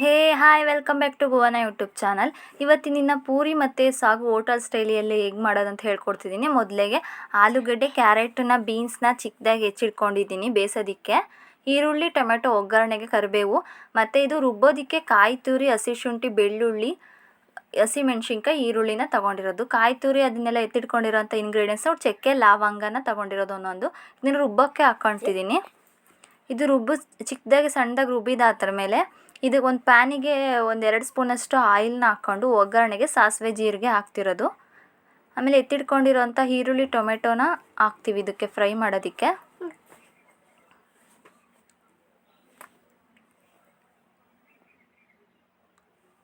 Hey, hi, welcome back to ಗೋವಾನ YouTube channel. ಇವತ್ತಿನ ಪೂರಿ ಮತ್ತು ಸಾಗು ಹೋಟಲ್ ಸ್ಟೈಲಿಯಲ್ಲಿ ಹೇಗೆ ಮಾಡೋದಂತ ಹೇಳ್ಕೊಡ್ತಿದ್ದೀನಿ ಮೊದಲಿಗೆ ಆಲೂಗಡ್ಡೆ, ಕ್ಯಾರೆಟನ್ನ, ಬೀನ್ಸ್ನ ಚಿಕ್ಕದಾಗಿ ಹೆಚ್ಚಿಟ್ಕೊಂಡಿದ್ದೀನಿ ಬೇಯಿಸೋದಕ್ಕೆ ಈರುಳ್ಳಿ ಟೊಮೆಟೊ ಒಗ್ಗರಣೆಗೆ ಕರಿಬೇವು, ಮತ್ತು ಇದು ರುಬ್ಬೋದಕ್ಕೆ ಕಾಯಿ ತುರಿ, ಹಸಿ ಶುಂಠಿ, ಬೆಳ್ಳುಳ್ಳಿ ಹಸಿಮೆಣ್ಸಿನ್ಕಾಯಿ ಈರುಳ್ಳಿನ ತೊಗೊಂಡಿರೋದು. ಕಾಯಿ ತುರಿ ಅದನ್ನೆಲ್ಲ ಎತ್ತಿಟ್ಕೊಂಡಿರೋಂಥ ಇಂಗ್ರೀಡಿಯೆಂಟ್ಸು ಚಕ್ಕೆ, ಲವಂಗನ ತೊಗೊಂಡಿರೋದು ಒಂದೊಂದು. ಇದನ್ನು ರುಬ್ಬಕ್ಕೆ ಹಾಕ್ಕೊಳ್ತಿದ್ದೀನಿ ಇದು ರುಬ್ಬು ಚಿಕ್ಕದಾಗಿ ಸಣ್ಣದಾಗಿ ರುಬ್ಬಿದ ಮೇಲೆ ಇದು ಒಂದು ಪ್ಯಾನಿಗೆ ಒಂದು ಎರಡು ಸ್ಪೂನಷ್ಟು ಆಯಿಲ್ನ ಹಾಕ್ಕೊಂಡು ಒಗ್ಗರಣೆಗೆ ಸಾಸಿವೆ ಜೀರಿಗೆ ಹಾಕ್ತಿರೋದು. ಆಮೇಲೆ ಎತ್ತಿಟ್ಕೊಂಡಿರೋಂಥ ಈರುಳ್ಳಿ, ಟೊಮೆಟೊನ ಹಾಕ್ತೀವಿ ಇದಕ್ಕೆ ಫ್ರೈ ಮಾಡೋದಕ್ಕೆ.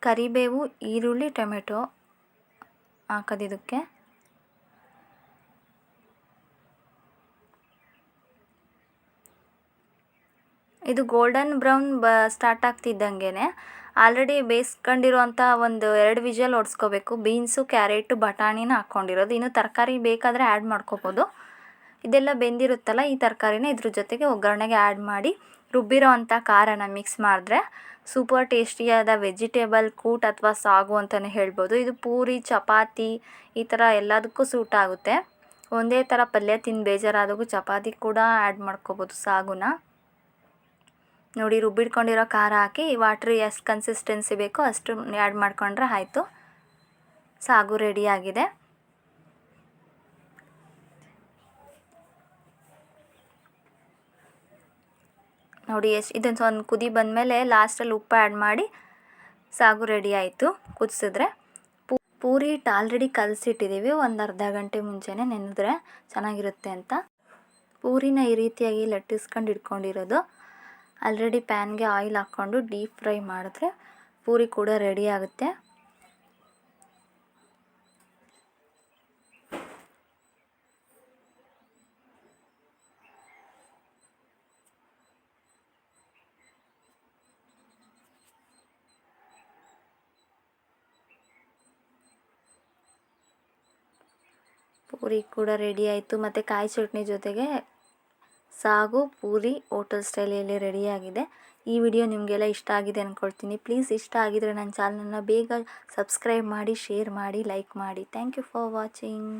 ಕರಿಬೇವು, ಈರುಳ್ಳಿ, ಟೊಮೆಟೊ ಹಾಕೋದು ಇದಕ್ಕೆ. ಇದು ಗೋಲ್ಡನ್ ಬ್ರೌನ್ ಬ ಸ್ಟಾರ್ಟ್ ಆಗ್ತಿದ್ದಂಗೆ ಆಲ್ರೆಡಿ ಬೇಯಿಸ್ಕೊಂಡಿರುವಂಥ ಒಂದು ಎರಡು ವಿಜಲ್ ಹೊಡ್ಸ್ಕೋಬೇಕು ಬೀನ್ಸು ಕ್ಯಾರೆಟು ಬಟಾಣಿನ ಹಾಕ್ಕೊಂಡಿರೋದು. ಇನ್ನು ತರಕಾರಿ ಬೇಕಾದರೆ ಆ್ಯಡ್ ಮಾಡ್ಕೋಬೋದು. ಇದೆಲ್ಲ ಬೆಂದಿರುತ್ತಲ್ಲ, ಈ ತರಕಾರಿನ ಇದ್ರ ಜೊತೆಗೆ ಒಗ್ಗರಣೆಗೆ ಆ್ಯಡ್ ಮಾಡಿ ರುಬ್ಬಿರೋ ಅಂಥ ಖಾರನ ಮಿಕ್ಸ್ ಮಾಡಿದ್ರೆ ಸೂಪರ್ ಟೇಸ್ಟಿಯಾದ ವೆಜಿಟೇಬಲ್ ಕೂಟ್ ಅಥವಾ ಸಾಗು ಅಂತಲೇ ಹೇಳ್ಬೋದು. ಇದು ಪೂರಿ, ಚಪಾತಿ, ಈ ಥರ ಎಲ್ಲದಕ್ಕೂ ಸೂಟ್ ಆಗುತ್ತೆ. ಒಂದೇ ಥರ ಪಲ್ಯ ತಿಂದು ಬೇಜಾರಾದಾಗೂ ಚಪಾತಿ ಕೂಡ ಆ್ಯಡ್ ಮಾಡ್ಕೋಬೋದು ಸಾಗುನ. ನೋಡಿ, ರುಬ್ಬಿಟ್ಕೊಂಡಿರೋ ಖಾರ ಹಾಕಿ ವಾಟ್ರ್ ಎಷ್ಟು ಕನ್ಸಿಸ್ಟೆನ್ಸಿ ಬೇಕೋ ಅಷ್ಟು ಆ್ಯಡ್ ಮಾಡ್ಕೊಂಡ್ರೆ ಆಯಿತು. ಸಾಗು ರೆಡಿಯಾಗಿದೆ ನೋಡಿ ಎಷ್ಟು ಇದೊಂದು ಒಂದು ಕುದಿ ಬಂದಮೇಲೆ ಲಾಸ್ಟಲ್ಲಿ ಉಪ್ಪು ಆ್ಯಡ್ ಮಾಡಿ ಸಾಗು ರೆಡಿ ಆಯಿತು ಕುದಿಸಿದ್ರೆ. ಪೂರಿ ಹಿಟ್ಟು ಆಲ್ರೆಡಿ ಕಲಸಿಟ್ಟಿದ್ದೀವಿ ಒಂದು ಅರ್ಧ ಗಂಟೆ ಮುಂಚೆನೇ ನೆನೆದ್ರೆ ಚೆನ್ನಾಗಿರುತ್ತೆ ಅಂತ. ಪೂರಿನ ಈ ರೀತಿಯಾಗಿ ಲಟ್ಟಿಸ್ಕೊಂಡು ಇಟ್ಕೊಂಡಿರೋದು. ಆಲ್ರೆಡಿ ಪ್ಯಾನ್ಗೆ ಆಯಿಲ್ ಹಾಕ್ಕೊಂಡು ಡೀಪ್ ಫ್ರೈ ಮಾಡಿದ್ರೆ ಪೂರಿ ಕೂಡ ರೆಡಿ ಆಗುತ್ತೆ. ಪೂರಿ ಕೂಡ ರೆಡಿ ಆಯಿತು. ಮತ್ತು ಕಾಯಿ ಚಟ್ನಿ ಜೊತೆಗೆ ಸಾಗು ಪೂರಿ ಹೋಟೆಲ್ ಸ್ಟೈಲಲ್ಲಿ ರೆಡಿಯಾಗಿದೆ. ಈ ವಿಡಿಯೋ ನಿಮಗೆಲ್ಲ ಇಷ್ಟ ಆಗಿದೆ ಅಂದ್ಕೊಳ್ತೀನಿ ಪ್ಲೀಸ್ ಇಷ್ಟ ಆಗಿದರೆ ನನ್ನ ಚಾನಲನ್ನು ಬೇಗ ಸಬ್ಸ್ಕ್ರೈಬ್ ಮಾಡಿ, ಶೇರ್ ಮಾಡಿ, ಲೈಕ್ ಮಾಡಿ. Thank you for watching.